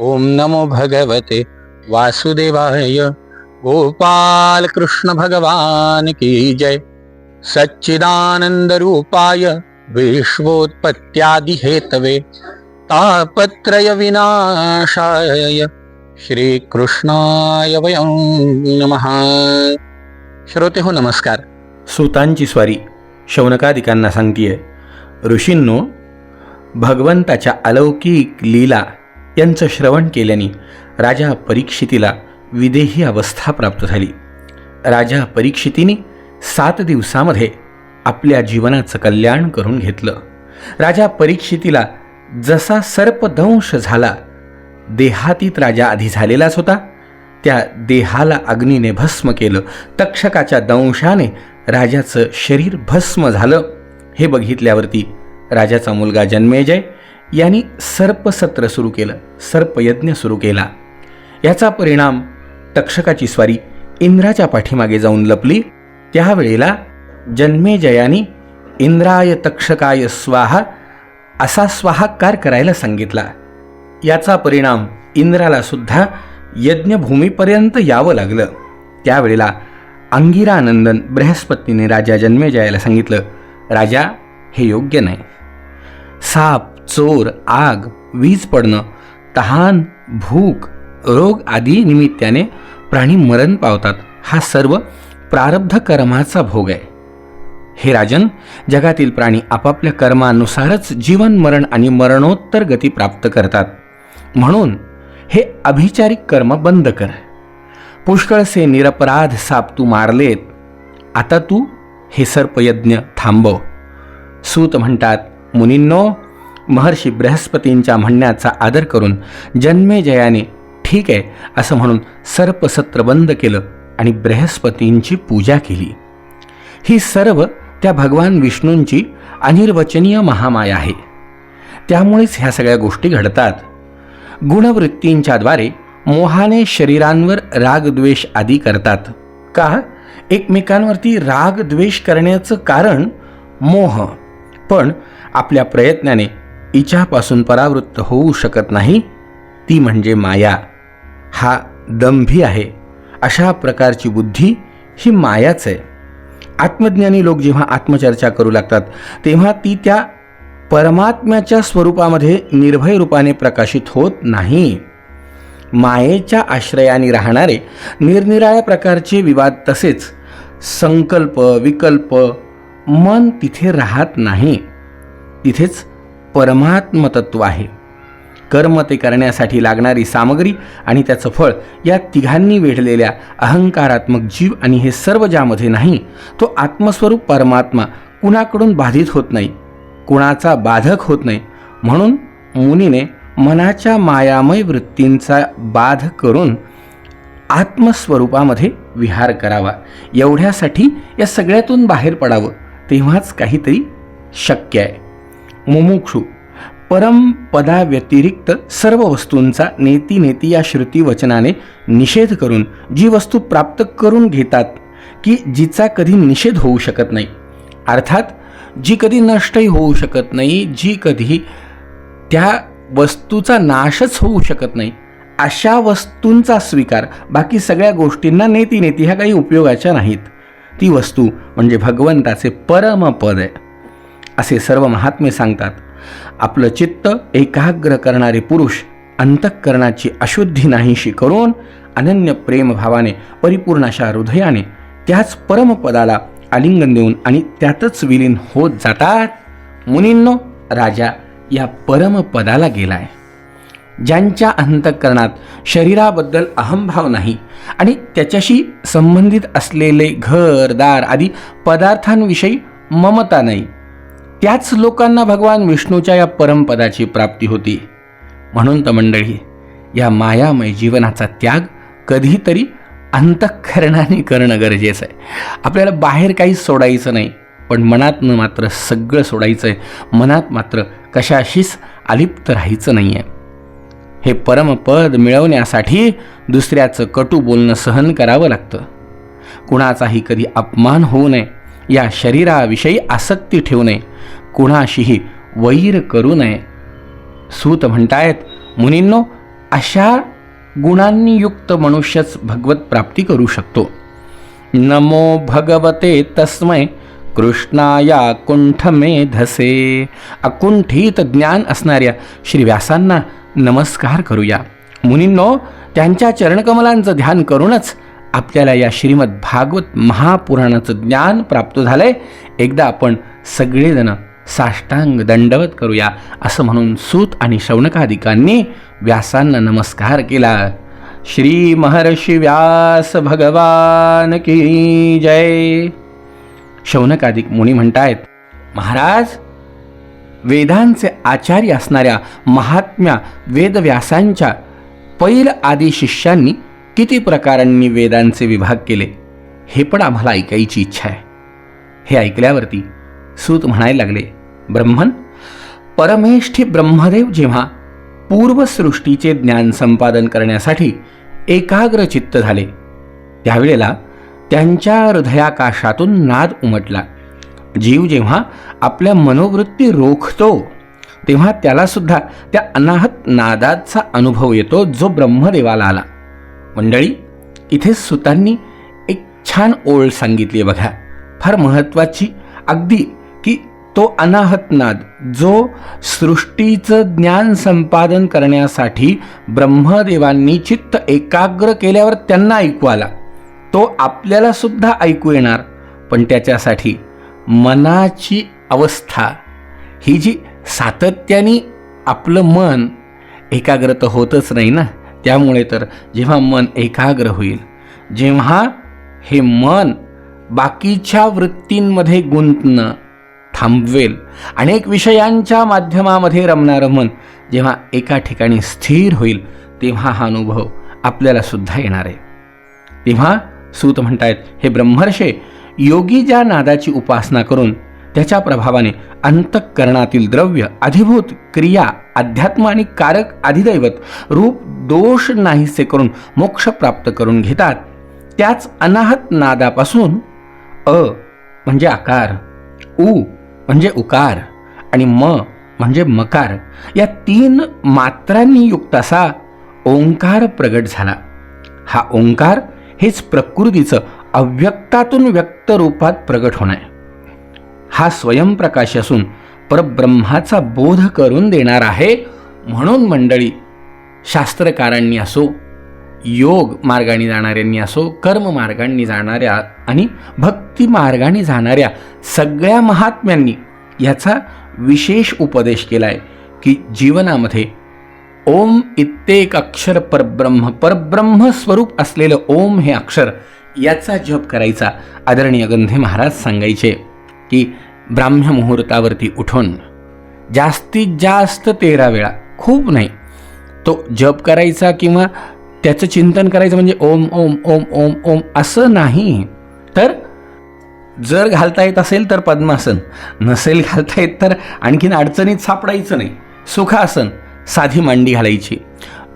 ओम नमो भगवते वासुदेवाय। गोपाल कृष्ण भगवान की जय। सच्चिदानंद रूपाय विश्वोत्पत्त्यादि हेतवे तापत्रय विनाशाय श्रीकृष्णाय वयं नमः। श्रोते हो नमस्कार। सुतांची स्वारी शौनकादिकांना सांगतीये ऋषींनो भगवंताच्या अलौकिक लीला यांचं श्रवण केल्याने राजा परीक्षितीला विदेही अवस्था प्राप्त झाली. राजा परीक्षितीने सात दिवसामध्ये आपल्या जीवनाचं कल्याण करून घेतलं. राजा परीक्षितीला जसा सर्पदंश झाला देहातीत राजा आधी झालेलाच होता. त्या देहाला अग्नीने भस्म केलं. तक्षकाच्या दंशाने राजाचं शरीर भस्म झालं. हे बघितल्यावरती राजाचा मुलगा जन्मेजय यांनी सर्पसत्र सुरू केलं सर्पयज्ञ सुरू केला. याचा परिणाम तक्षकाची स्वारी इंद्राच्या पाठीमागे जाऊन लपली. त्यावेळेला जन्मेजयानी इंद्राय तक्षकाय स्वाहा असा स्वाहाकार करायला सांगितला. याचा परिणाम इंद्राला सुद्धा यज्ञभूमीपर्यंत यावं लागलं. त्यावेळेला अंगिरानंदन बृहस्पतीने राजा जन्मेजयाला सांगितलं राजा हे योग्य नाही. साप चोर आग वीज पडणं तहान भूक रोग आदी निमित्ताने प्राणी मरण पावतात. हा सर्व प्रारब्ध कर्माचा भोग आहे. हे राजन जगातील प्राणी आपापल्या कर्मानुसारच जीवन मरण आणि मरणोत्तर गती प्राप्त करतात. म्हणून हे अभिचारिक कर्म बंद कर. पुष्कळसे निरपराध साप तू मारलेत आता तू हे सर्पयज्ञ थांबव. सूत म्हणतात मुनींनो महर्षी बृहस्पतींच्या म्हणण्याचा आदर करून जन्मेजयाने ठीक आहे असं म्हणून सर्पसत्र बंद केलं आणि बृहस्पतींची पूजा केली. ही सर्व त्या भगवान विष्णूंची अनिर्वचनीय महामाया आहे. त्यामुळेच ह्या सगळ्या गोष्टी घडतात. गुणवृत्तींच्याद्वारे मोहाने शरीरांवर रागद्वेष आदी करतात. का? एकमेकांवरती राग द्वेष करण्याचं कारण मोह. पण आपल्या प्रयत्नाने इच्छापासून परावृत्त होऊ शकत नाही ती म्हणजे माया. हा दंभी आहे. अशा प्रकारची बुद्धी ही मायाच आहे. आत्मज्ञानी लोक जेव्हा आत्मचर्चा करू लागतात तेव्हा ती त्या परमात्म्याच्या स्वरूपामध्ये निर्भय रूपाने प्रकाशित होत नाही. मायेच्या आश्रयाने राहणारे निरनिराळ्या प्रकारचे विवाद तसेच संकल्प विकल्प मन तिथे राहत नाही. तिथेच परमात्मतत्व आहे. कर्म ते करण्यासाठी लागणारी सामग्री आणि त्याचं फळ या तिघांनी वेढलेल्या अहंकारात्मक जीव आणि हे सर्व ज्यामध्ये नाही तो आत्मस्वरूप परमात्मा कुणाकडून बाधित होत नाही कुणाचा बाधक होत नाही म्हणून मुनीने मनाच्या मायामय वृत्तींचा बाध करून आत्मस्वरूपामध्ये विहार करावा. एवढ्यासाठी या सगळ्यातून बाहेर पडावं तेव्हाच काहीतरी शक्य आहे. मुमुक्षू. परमपदाव्यतिरिक्त सर्व वस्तूंचा नेती नेती या श्रुती वचनाने निषेध करून जी वस्तू प्राप्त करून घेतात की जिचा कधी निषेध होऊ शकत नाही. अर्थात जी कधी नष्टही होऊ शकत नाही जी कधी त्या वस्तूचा नाशच होऊ शकत नाही अशा वस्तूंचा स्वीकार. बाकी सगळ्या गोष्टींना नेती नेती ह्या काही उपयोगाच्या नाहीत. ती वस्तू म्हणजे भगवंताचे परमपद आहे. असे सर्व महात्मे सांगतात आपलं चित्त एकाग्र करणारे पुरुष अंतःकरणाची अशुद्धी नाहीशी करून अनन्य प्रेमभावाने परिपूर्ण अशा हृदयाने त्याच परमपदाला आलिंगन देऊन आणि त्यातच विलीन होत जातात. मुनींनो राजा या परमपदाला गेलाय. ज्यांच्या अंतःकरणात शरीराबद्दल अहंभाव नाही आणि त्याच्याशी संबंधित असलेले घर दार आदी पदार्थांविषयी ममता नाही त्याच लोकांना भगवान विष्णूच्या या परमपदाची प्राप्ती होती. म्हणून तर मंडळी या मायामय जीवनाचा त्याग कधीतरी अंतःकरणाने करणं गरजेचं आहे. आपल्याला बाहेर काहीच सोडायचं नाही पण मनातनं मात्र सगळं सोडायचं आहे. मनात मात्र कशाशीच अलिप्त राहायचं नाही आहे हे परमपद मिळवण्यासाठी दुसऱ्याचं कटू बोलणं सहन करावं लागतं. कुणाचाही कधी अपमान होऊ नये या शरीराविषयी आसक्ती ठेवू नये. कुणाशीही वैर करू नये. सूत म्हणतायत मुनींनो अशा गुणांनी युक्त मनुष्यच भगवत प्राप्ती करू शकतो. नमो भगवते तस्मै कृष्णाया कुंठमेधसे. अकुंठित ज्ञान असणाऱ्या श्री व्यासांना नमस्कार करूया. मुनींनो त्यांच्या चरणकमलांचं ध्यान करूनच आपल्याला या श्रीमद भागवत महापुराणाचं ज्ञान प्राप्त झालंय. एकदा आपण सगळेजण साष्टांग दंडवत करूया असं म्हणून सूत आणि शौनकादिकांनी व्यासांना नमस्कार केला. श्री महर्षी व्यास भगवान की जय. शौनकादिक मुनी म्हणतायत महाराज वेदांचे आचार्य असणाऱ्या महात्म्या वेदव्यासांच्या पैल आदी शिष्यांनी किती प्रकारांनी वेदांचे विभाग केले हे पण आम्हाला ऐकायची इच्छा आहे. हे ऐकल्यावरती सूत म्हणायला लागले ब्रह्मन परमेष्ठी ब्रह्मदेव जेव्हा पूर्वसृष्टीचे ज्ञान संपादन करण्यासाठी एकाग्र चित्त झाले त्यावेळेला त्यांच्या हृदयाकाशातून नाद उमटला. जीव जेव्हा आपल्या मनोवृत्ती रोखतो तेव्हा त्यालासुद्धा त्या अनाहत नादाचा अनुभव येतो जो ब्रह्मदेवाला आला. मंडळी इथे सुतांनी एक छान ओळ सांगितली आहे बघा. फार महत्त्वाची अगदी की तो अनाहतनाद जो सृष्टीचं ज्ञान संपादन करण्यासाठी ब्रह्मदेवांनी चित्त एकाग्र केल्यावर त्यांना ऐकू आला. तो आपल्याला सुद्धा ऐकू येणार पण त्याच्यासाठी मनाची अवस्था ही जी सातत्याने आपलं मन एकाग्र तर होतच नाही ना? त्यामुळे तर जेव्हा मन एकाग्र होईल जेव्हा हे मन बाकीच्या वृत्तींमध्ये गुंतणं थांबवेल अनेक विषयांच्या माध्यमामध्ये रमणारं मन जेव्हा एका ठिकाणी स्थिर होईल तेव्हा हा अनुभव आपल्याला सुद्धा येणार आहे. तेव्हा सूत म्हणतायत हे ब्रह्मर्षे योगी ज्या नादाची उपासना करून त्याच्या प्रभावाने अंतःकरणातील द्रव्य अधिभूत क्रिया अध्यात्म आणि कारक अधिदैवत रूप दोष नाहीसे करून मोक्ष प्राप्त करून घेतात. त्याच अनाहत नादापासून अ म्हणजे आकार उ म्हणजे उकार आणि म म्हणजे मकार या तीन मात्रांनी युक्त असा ओंकार प्रगट झाला. हा ओंकार हेच प्रकृतीचं अव्यक्तातून व्यक्त रूपात प्रगट होणं आहे. हा स्वयंप्रकाश असून परब्रह्माचा बोध करून देणार आहे म्हणून मंडळी शास्त्रकारांनी असो योग मार्गाने जाणाऱ्यांनी असो कर्म मार्गांनी जाणाऱ्या आणि भक्ती मार्गाने जाणाऱ्या सगळ्या महात्म्यांनी याचा विशेष उपदेश केला आहे की जीवनामध्ये ओम इत्येक अक्षर परब्रह्म परब्रह्म स्वरूप असलेलं ओम हे अक्षर याचा जप करायचा आदरणीय गंधे महाराज सांगायचे. की ब्राह्म्य मुहूर्तावरती उठून जास्तीत जास्त तेरा वेळा खूप नाही तो जप करायचा किंवा त्याचं चिंतन करायचं म्हणजे ओम ओम ओम ओम ओम असं नाही. तर जर घालता येत असेल तर पद्मासन नसेल घालता येत तर आणखीन अडचणीत सापडायचं नाही सुखासन साधी मांडी घालायची.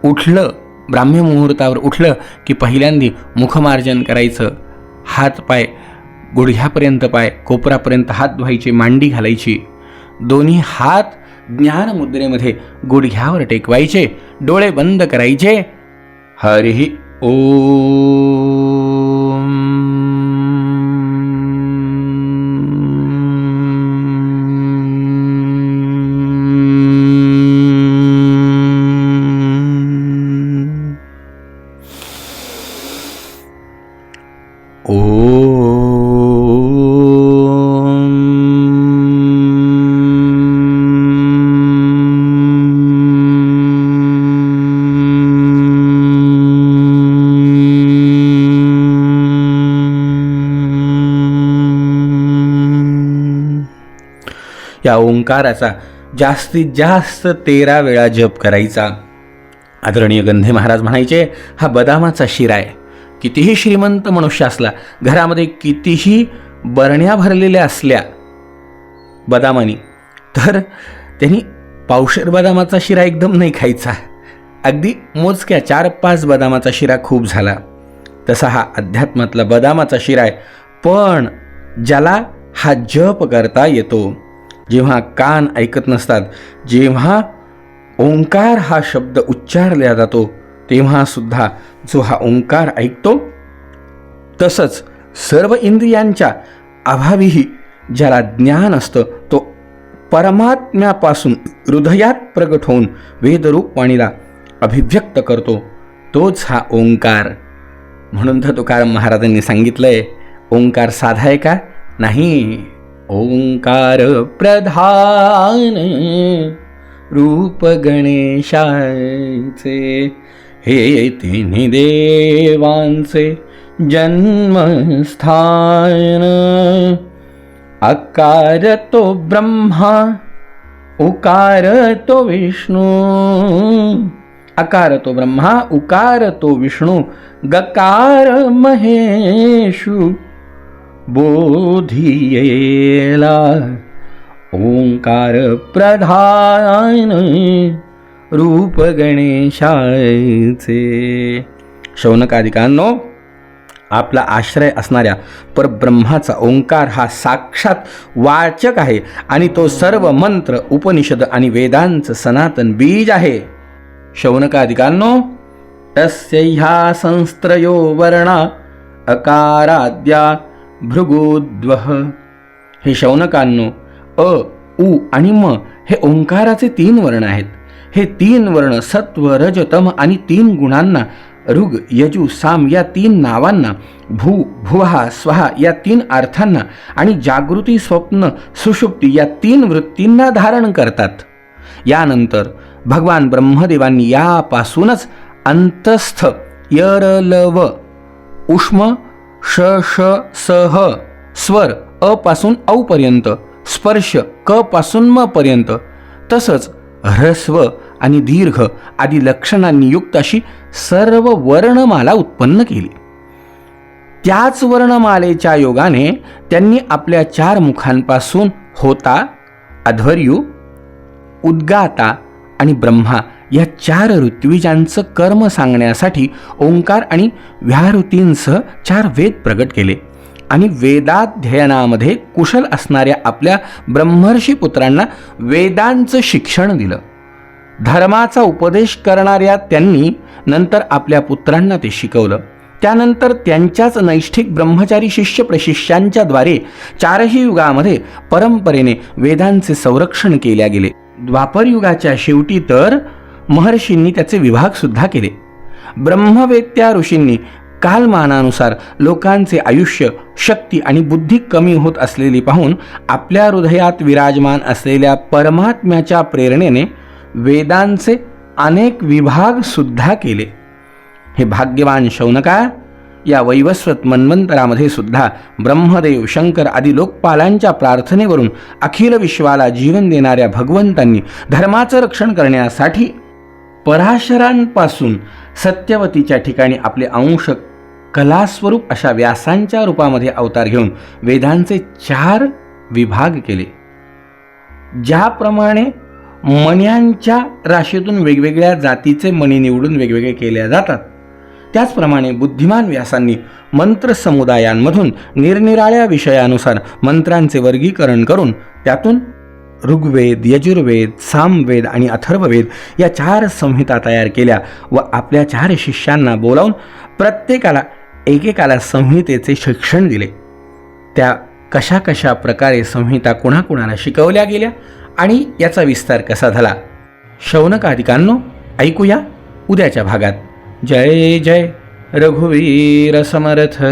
उठलं ब्राह्म्य मुहूर्तावर उठलं की पहिल्यांदी मुखमार्जन करायचं हात पाय गुडघ्यापर्यंत पाय कोपरापर्यंत हात धुवायचे मांडी घालायची. दोन्ही हात ज्ञान मुद्रेमध्ये गुडघ्यावर टेकवायचे डोळे बंद करायचे. हरिही ओ त्या ओंकाराचा जास्तीत जास्त तेरा वेळा जप करायचा. आदरणीय गंधे महाराज म्हणायचे हा बदामाचा शिरा आहे. कितीही श्रीमंत मनुष्य असला घरामध्ये कितीही बरण्या भरलेल्या असल्या बदामानी तर त्यांनी पावशेर बदामाचा शिरा एकदम नाही खायचा. अगदी मोजक्या चार पाच बदामाचा शिरा खूप झाला. तसा हा अध्यात्मातला बदामाचा शिरा आहे पण ज्याला हा जप करता येतो. जेव्हा कान ऐकत नसतात जेव्हा ओंकार हा शब्द उच्चारला जातो तेव्हा सुद्धा जो हा ओंकार ऐकतो तसंच सर्व इंद्रियांच्या अभावीही ज्याला ज्ञान असतं तो परमात्म्यापासून हृदयात प्रगट होऊन वेदरूप वाणीला अभिव्यक्त करतो तोच हा ओंकार. म्हणून तर तुकाराम महाराजांनी सांगितलंय ओंकार साधा आहे का? नाही. ओंकार प्रधान रूप गणेशाचे हे तिन्ही देवांचे जन्मस्थान. अकार तो ब्रह्मा उकार तो विष्णू. अकार तो ब्रह्मा उकार तो विष्णू गकार महेशु. बोधियेला ओंकार प्रधान रूप गणेशाचे शौनकादिकांनो आपला आश्रय असणाऱ्या परब्रह्माचा ओंकार हा साक्षात वाचक आहे आणि तो सर्व मंत्र उपनिषद आणि वेदांचं सनातन बीज आहे. शौनकादिकांनो तस्य ह्या संस्त्रयो वर्णा अकाराद्या भृगोद्वह हे शौनकांनो अ उ आणि म हे ओंकाराचे तीन वर्ण आहेत. हे तीन वर्ण सत्व रज तम आणि तीन गुणांना ऋग यजु साम या तीन नावांना भू भुवहा स्वहा या तीन अर्थांना आणि जागृती स्वप्न सुषुप्ती या तीन वृत्तींना धारण करतात. यानंतर भगवान ब्रह्मदेवांनी यापासूनच अंतस्थ यरलव उष्म श श स ह स्वर अ पासून औ पर्यंत स्पर्श क पासून म पर्यंत तसंच ह्रस्व आणि दीर्घ आदी लक्षणांनी युक्त अशी सर्व वर्णमाला उत्पन्न केली. त्याच वर्णमालेच्या योगाने त्यांनी आपल्या चार मुखांपासून होता अध्वर्यू उद्गाता आणि ब्रह्मा या चार ऋत्विजांचं कर्म सांगण्यासाठी ओंकार आणि व्याहृतींसह चार वेद प्रगट केले. आणि वेदाध्ययनामध्ये कुशल असणाऱ्या आपल्या ब्रह्मर्षी पुत्रांना वेदांचं शिक्षण दिलं. धर्माचा उपदेश करणाऱ्या त्यांनी नंतर आपल्या पुत्रांना ते शिकवलं. त्यानंतर त्यांच्याच नैष्ठिक ब्रह्मचारी शिष्य प्रशिष्यांच्याद्वारे चारही युगामध्ये परंपरेने वेदांचे संरक्षण केल्या गेले. द्वापरयुगाच्या शेवटी तर महर्षींनी त्याचे विभाग सुद्धा केले. ब्रह्मवेत्या ऋषींनी कालमानानुसार लोकांचे आयुष्य शक्ती आणि बुद्धी कमी होत असलेली पाहून आपल्या हृदयात विराजमान असलेल्या परमात्म्याच्या प्रेरणेने वेदांचे अनेक विभाग सुद्धा केले. हे भाग्यवान शौनका या वैवस्वत मन्वंतरामध्ये सुद्धा ब्रह्मदेव शंकर आदी लोकपालांच्या प्रार्थनेवरून अखिल विश्वाला जीवन देणाऱ्या भगवंतांनी धर्माचं रक्षण करण्यासाठी पराशरांपासून सत्यवतीच्या ठिकाणी आपले अंश कलास्वरूप अशा व्यासांच्या रूपामध्ये अवतार घेऊन वेदांचे चार विभाग केले. ज्याप्रमाणे मण्यांच्या राशीतून वेगवेगळ्या जातीचे मणी निवडून वेगवेगळे केल्या जातात. त्याचप्रमाणे बुद्धिमान व्यासांनी मंत्र समुदायांमधून निरनिराळ्या विषयानुसार मंत्रांचे वर्गीकरण करून त्यातून ऋग्वेद यजुर्वेद सामवेद आणि अथर्ववेद या चार संहिता तयार केल्या व आपल्या चार शिष्यांना बोलावून प्रत्येकाला एकेकाला संहितेचे शिक्षण दिले. त्या कशा कशा प्रकारे संहिता कुणाकुणाला शिकवल्या गेल्या आणि याचा विस्तार कसा झाला? शौनकादिकांनो ऐकूया उद्याच्या भागात. जय जय. रघुवीर समर्थ.